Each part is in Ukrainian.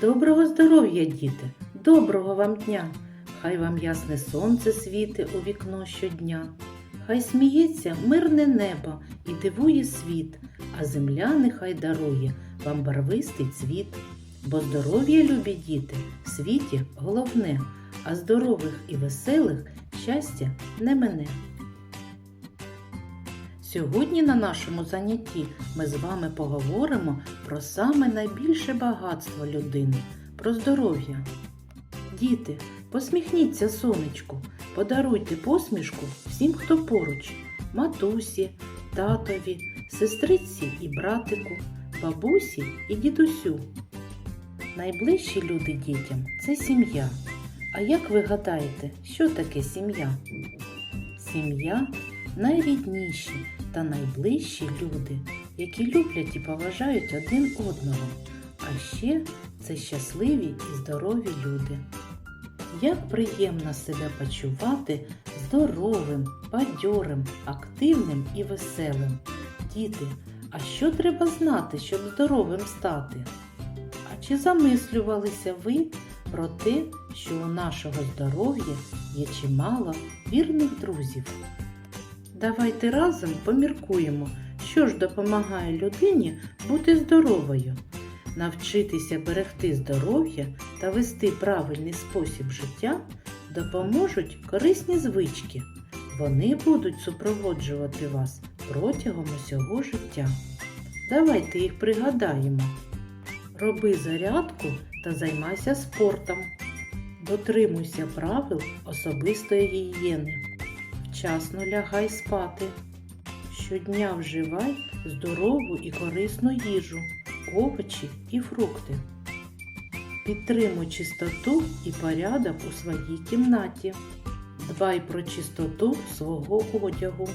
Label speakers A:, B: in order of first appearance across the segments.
A: Доброго здоров'я, діти! Доброго вам дня! Хай вам ясне сонце світи у вікно щодня. Хай сміється мирне небо і дивує світ, а земля нехай дарує вам барвистий цвіт. Бо здоров'я, любі діти, в світі головне, а здорових і веселих щастя не мене. Сьогодні на нашому занятті ми з вами поговоримо про саме найбільше багатство людини про здоров'я. Діти, посміхніться сонечку, подаруйте посмішку всім, хто поруч, матусі, татові, сестриці і братику, бабусі і дідусю. Найближчі люди дітям це сім'я. А як ви гадаєте, що таке сім'я? Сім'я найрідніші та найближчі люди, які люблять і поважають один одного. А ще це щасливі і здорові люди. Як приємно себе почувати здоровим, бадьорим, активним і веселим. Діти, а що треба знати, щоб здоровим стати? А чи замислювалися ви про те, що у нашого здоров'я є чимало вірних друзів? Давайте разом поміркуємо, що ж допомагає людині бути здоровою, навчитися берегти здоров'я та вести правильний спосіб життя допоможуть корисні звички. Вони будуть супроводжувати вас протягом усього життя. Давайте їх пригадаємо. Роби зарядку та займайся спортом. Дотримуйся правил особистої гігієни. Вчасно лягай спати. Щодня вживай здорову і корисну їжу, овочі і фрукти. Підтримуй чистоту і порядок у своїй кімнаті. Дбай про чистоту свого одягу.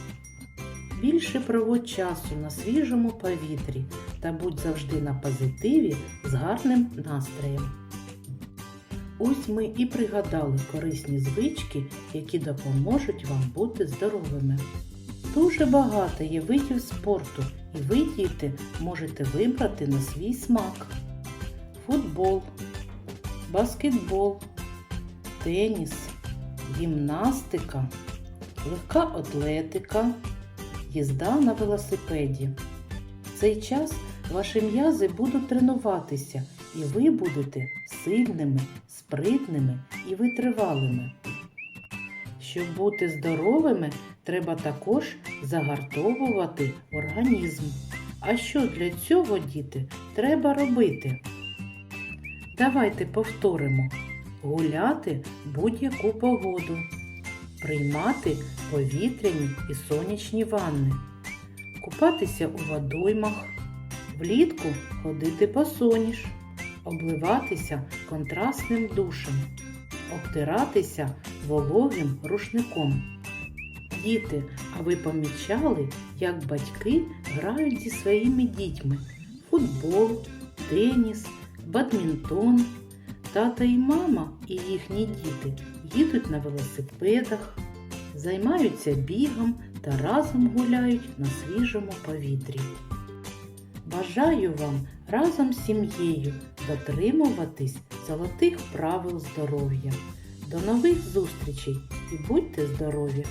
A: Більше проводь часу на свіжому повітрі та будь завжди на позитиві з гарним настроєм. Ось ми і пригадали корисні звички, які допоможуть вам бути здоровими. Дуже багато є видів спорту, і ви, діти, можете вибрати на свій смак: футбол, баскетбол, теніс, гімнастика, легка атлетика, їзда на велосипеді. В цей час ваші м'язи будуть тренуватися, і ви будете сильними, спритними і витривалими. Щоб бути здоровими, треба також загартовувати організм. А що для цього, діти, треба робити? Давайте повторимо: гуляти будь-яку погоду, приймати повітряні і сонячні ванни, купатися у водоймах, влітку ходити по соніш, обливатися контрастним душем, обтиратися вологим рушником. Діти, а ви помічали, як батьки грають зі своїми дітьми футбол, теніс, бадмінтон. Тата і мама і їхні діти їдуть на велосипедах, займаються бігом та разом гуляють на свіжому повітрі. Бажаю вам разом з сім'єю дотримуватись золотих правил здоров'я. До нових зустрічей і будьте здорові!